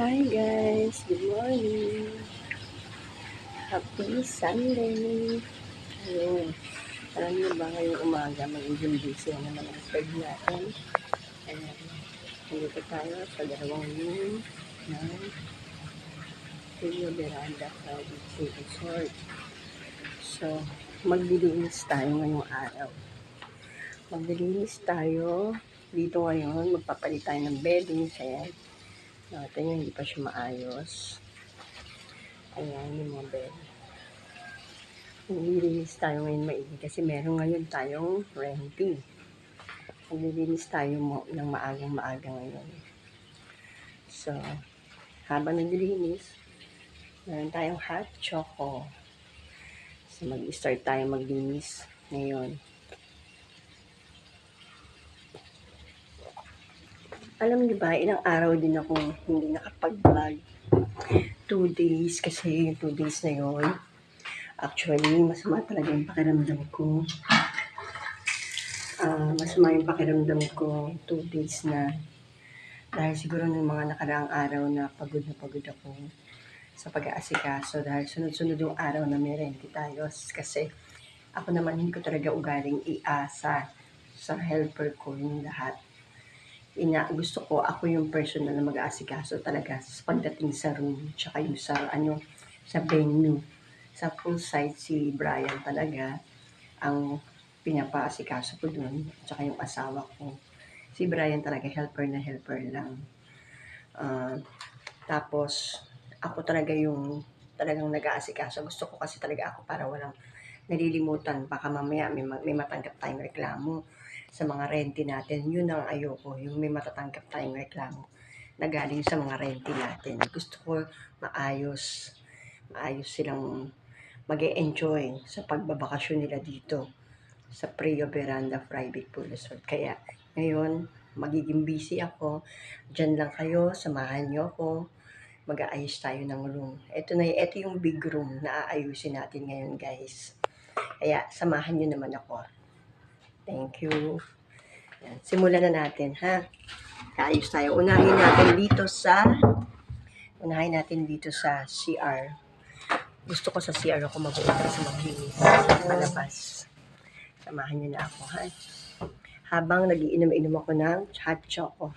Hi guys, good morning. Happy Sunday. Ayun. Alam niyo ba ngayong umaga, magiging busy na naman ang third natin. Ayan. Nandito tayo sa dalawang room ng Rio Veranda Private Sea Resort. So, maglilinis tayo ngayong araw. Maglilinis tayo dito ngayon. Magpapalit tayo ng beddings. Ayan. Nakita nyo, hindi pa siya maayos. Ayan, yung bed. Nililinis tayo ngayon maigi kasi meron ngayon tayong renting. Nililinis tayo mo, ng maagang maaga ngayon. So, habang naglilinis, meron tayong hot choco. So, mag-start tayo maglinis ngayon. Alam niyo ba, ilang araw din akong hindi nakapag-vlog. Two days, kasi two days na yon actually, masama talaga yung pakiramdam ko. Ah, masama yung pakiramdam ko two days na. Dahil siguro ng mga nakaraang araw na pagod na pagod ako sa pag-aasikaso. Dahil sunod-sunod yung araw na may renti tayo. Kasi ako naman hindi ko talaga ugaling iasa sa helper ko yung lahat ina gusto ko ako yung personal na mag-aasikaso talaga sa pagdating sa room tsaka yung sa ano sa venue. Sa full site si Brian talaga ang pinapaasikaso ko doon tsaka yung asawa ko. Si Brian talaga helper na helper lang. Ah, tapos ako talaga yung talagang nag-aasikaso. Gusto ko kasi talaga ako para walang nalilimutan. Baka mamaya may, ma- may matanggap tayong reklamo sa mga rente natin. Yun ang ayoko, yung may matatanggap tayong reklamo na galing sa mga rente natin. Gusto ko maayos, maayos silang mag enjoy sa pagbabakasyon nila dito sa Prio Veranda Private Pool Resort. Kaya ngayon, magiging busy ako. Diyan lang kayo, samahan niyo ako. Mag-aayos tayo ng room. Ito na, ito yung big room na aayusin natin ngayon, guys. Kaya samahan niyo naman ako. Thank you. Simulan na natin, ha? Kaayos tayo. Unahin natin dito sa unahin natin dito sa CR. Gusto ko sa CR ako mag-uupra sa maglinis. Malabas. Samahan niyo na ako, ha? Habang nagiinom-inom ako ng hot choco.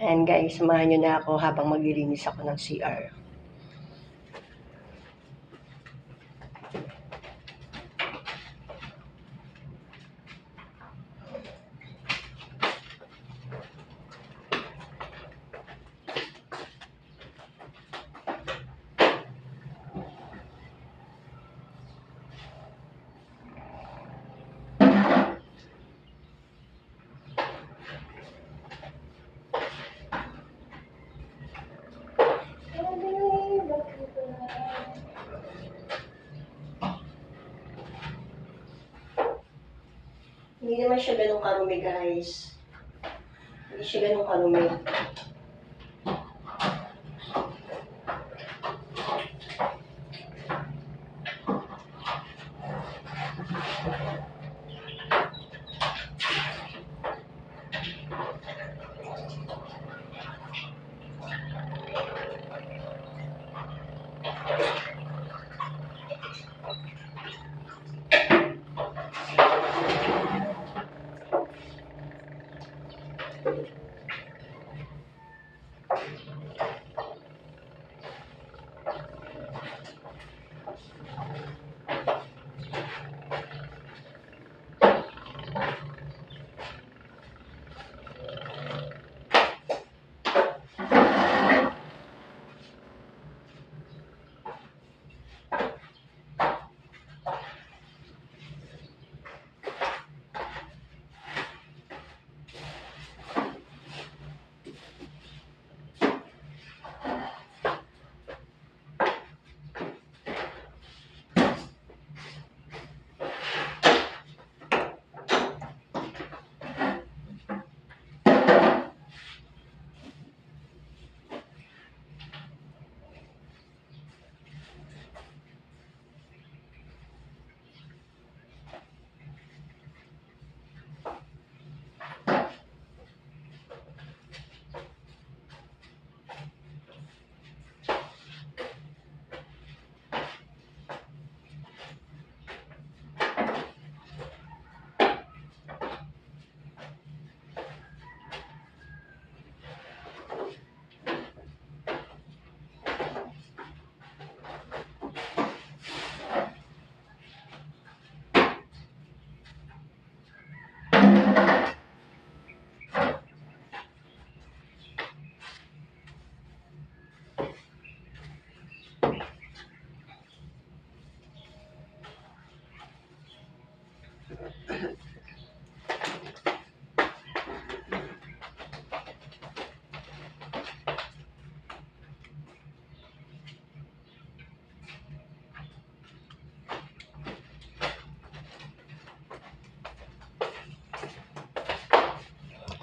Ayan guys, samahan niyo na ako habang maglilinis ako ng CR.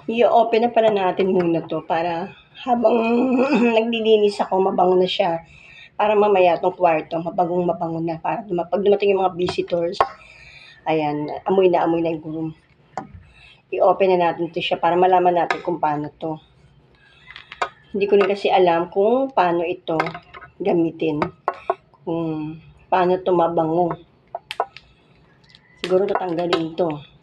I-open na pala natin muna to para habang naglilinis ako, mabango na siya. Para mamaya tong kwarto, mabagong mabango na. Para pag dumating yung mga visitors, ayan, amoy na amoy na yung room. I-open na natin to siya para malaman natin kung paano to. Hindi ko rin kasi alam kung paano ito gamitin. Kung paano to mabango. Siguro tatanggalin to.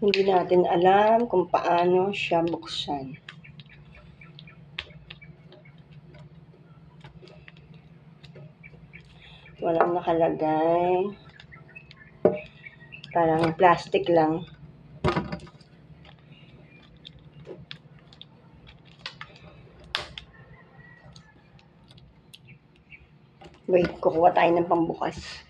Hindi natin alam kung paano siya buksan. Walang nakalagay. Parang plastic lang. Wait, kukuha tayo ng pambukas.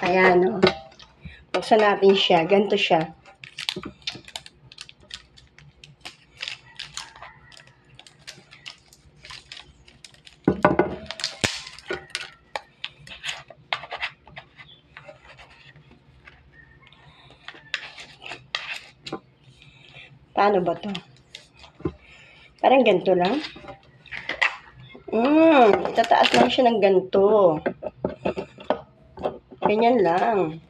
Ayan, o. Buksan natin siya. Ganito siya. Paano ba to? Parang ganito lang. Hmm, tataas lang siya ng ganito. Ganyan lang.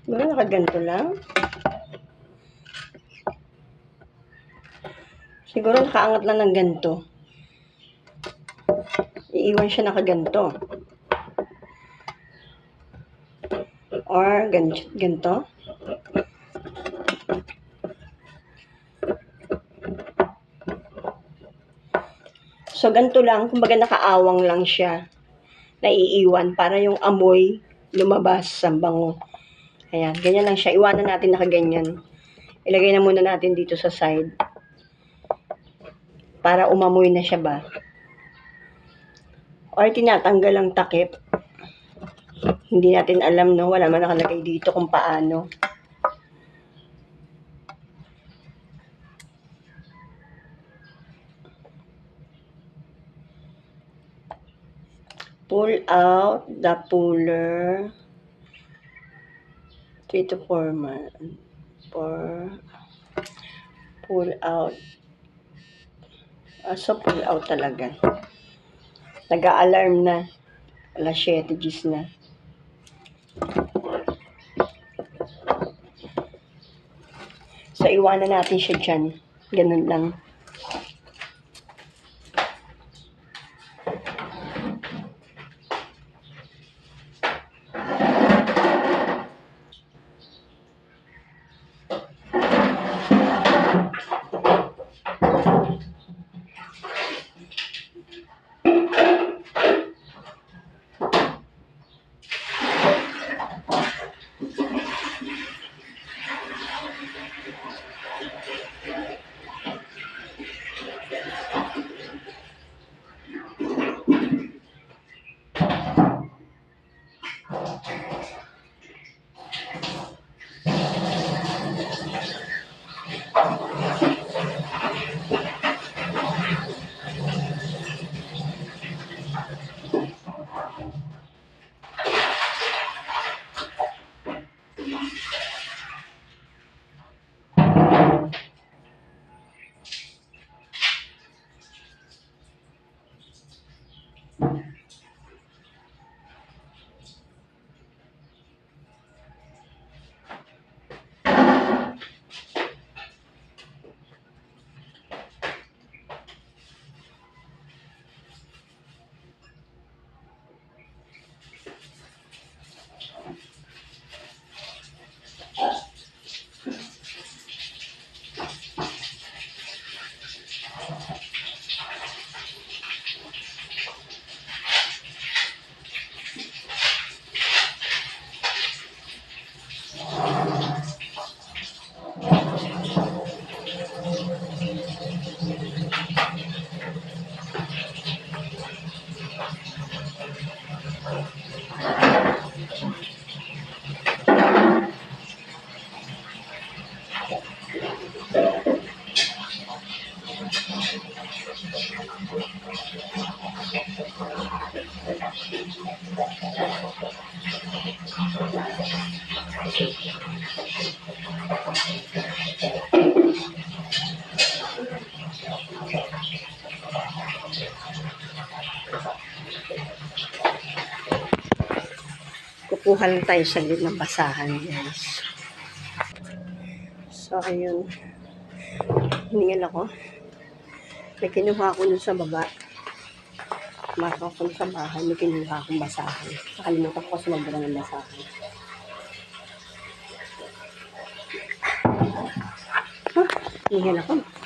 Siguro nakaganto lang. Siguro nakaangat lang ng ganito. Iiwan siya nakaganto. Or gan ganito. So, ganito lang. Kumbaga, nakaawang lang siya. Naiiwan para yung amoy lumabas sa bango. Ayan, ganyan lang siya. Iwanan natin nakaganyan. Ilagay na muna natin dito sa side. Para umamoy na siya ba. Or tinatanggal ang takip. Hindi natin alam, no? Wala man nakalagay dito kung paano. Pull out the puller. 3 to 4 months. For pull out. Ah, so pull out talaga. Nag-a-alarm na. Alas 7 gis na. So, iwanan natin siya dyan. Ganun lang. Lang tayo sa ng basahan, guys. So, ayun. Hiningal ako. May kinuha ko dun sa baba. Maka ko sa bahay, may kinuha akong basahan. Nakalimutan ko kasi magbara ng basahan. Ha? Hiningal ako.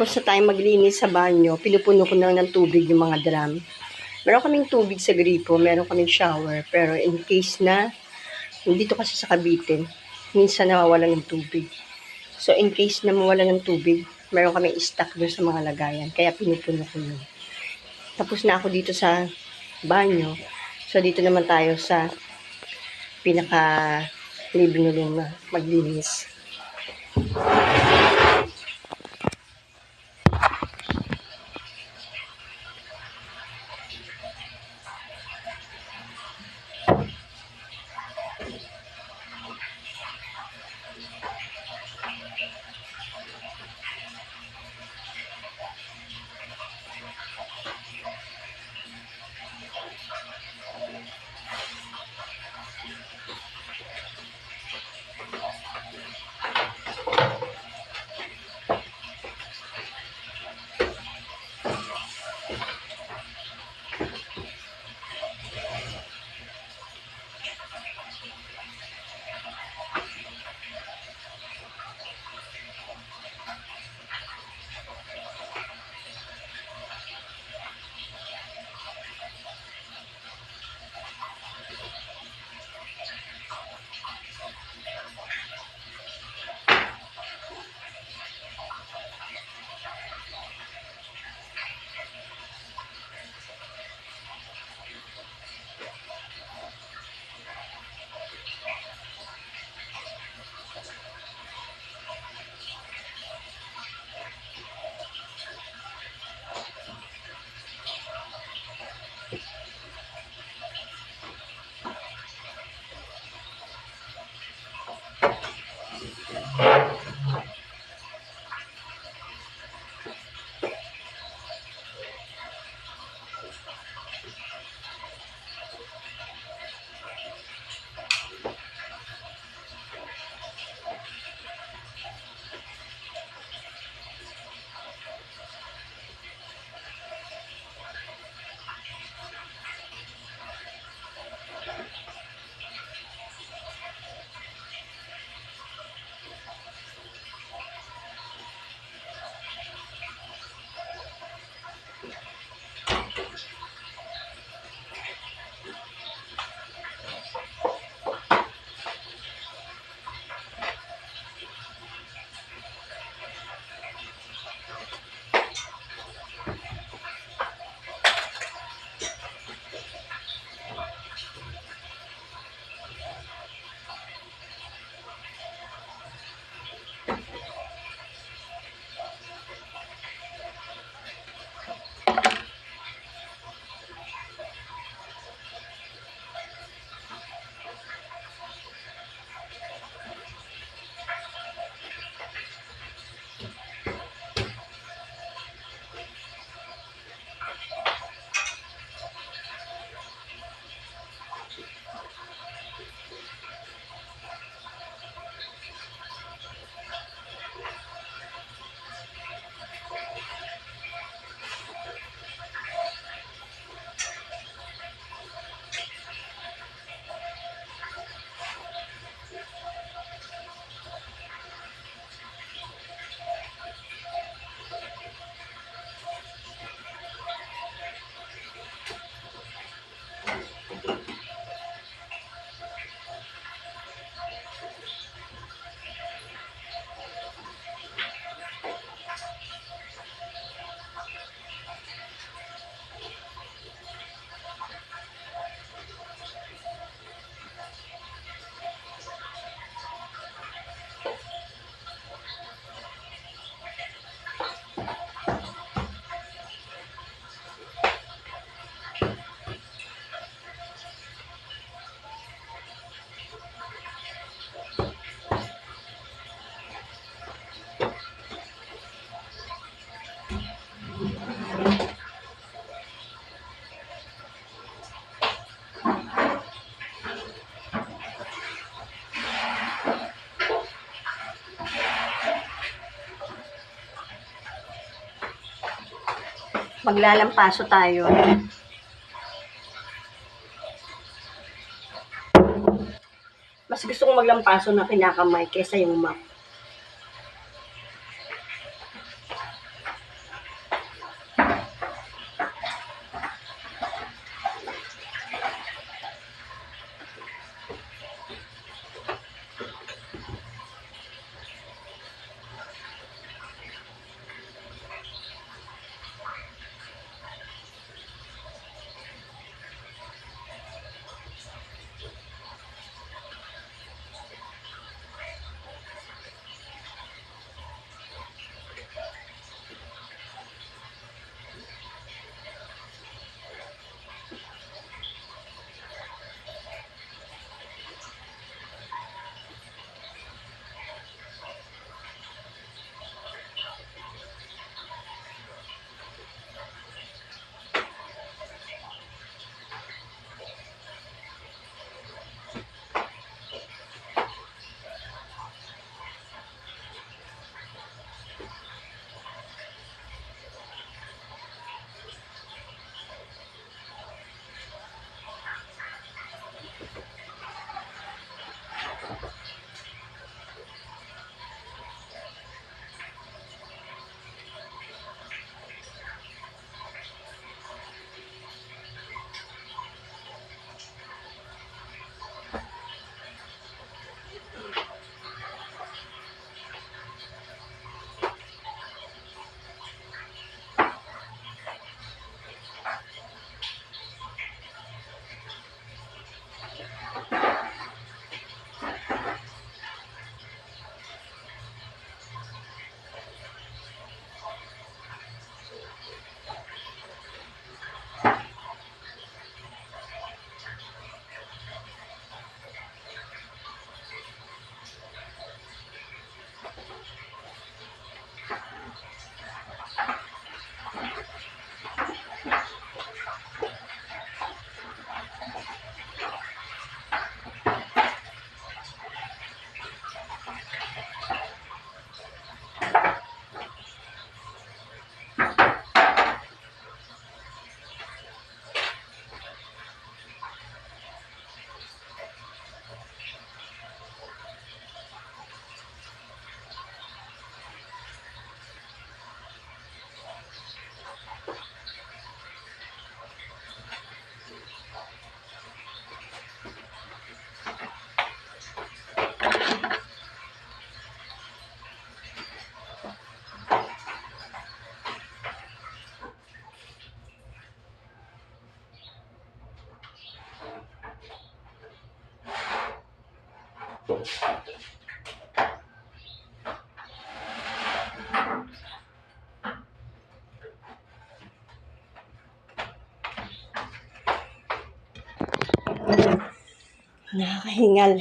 Tapos na tayo maglinis sa banyo, pinupuno ko na ng tubig yung mga drum. Meron kaming tubig sa gripo, meron kaming shower, pero in case na, dito kasi sa Cavite, minsan nawawalan ng tubig. So, in case na mawala ng tubig, meron kaming stock doon sa mga lagayan, kaya pinupuno ko yun. Tapos na ako dito sa banyo. So, dito naman tayo sa pinaka living room na maglinis. Maglalampaso tayo. Mas gusto kong maglampaso na kinakamay kesa yung map. Nakakahingal.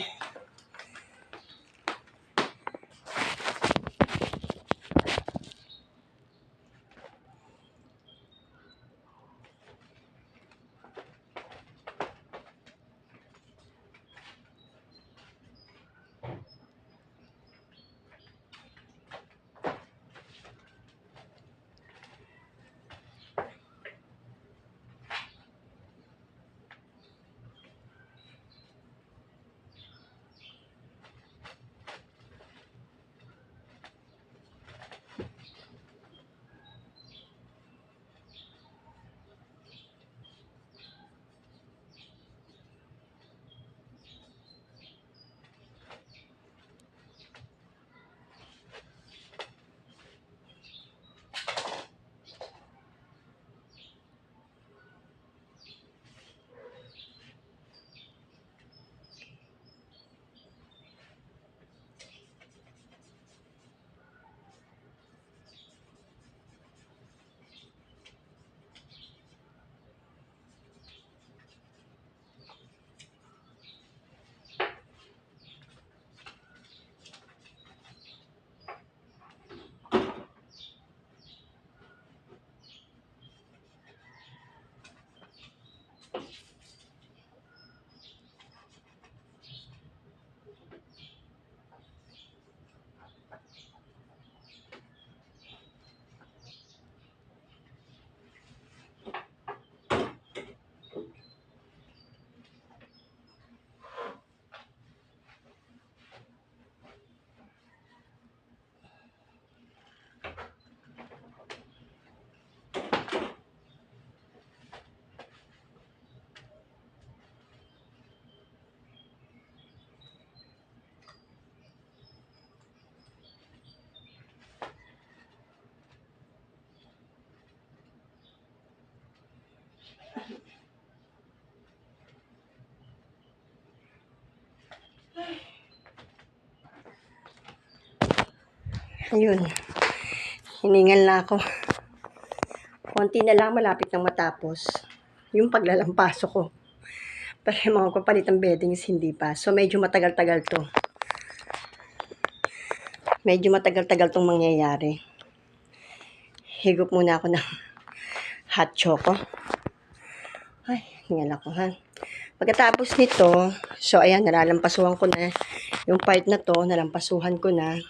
Ayun. Hiningal na ako. Konti na lang, malapit nang matapos. Yung paglalampaso ko. Pero yung mga kapalit ng beddings, hindi pa. So, medyo matagal-tagal to. Medyo matagal-tagal tong mangyayari. Higop muna ako ng hot choco. Ay, hingal ako ha. Pagkatapos nito, so ayan, nalalampasuhan ko na yung part na to, nalampasuhan ko na.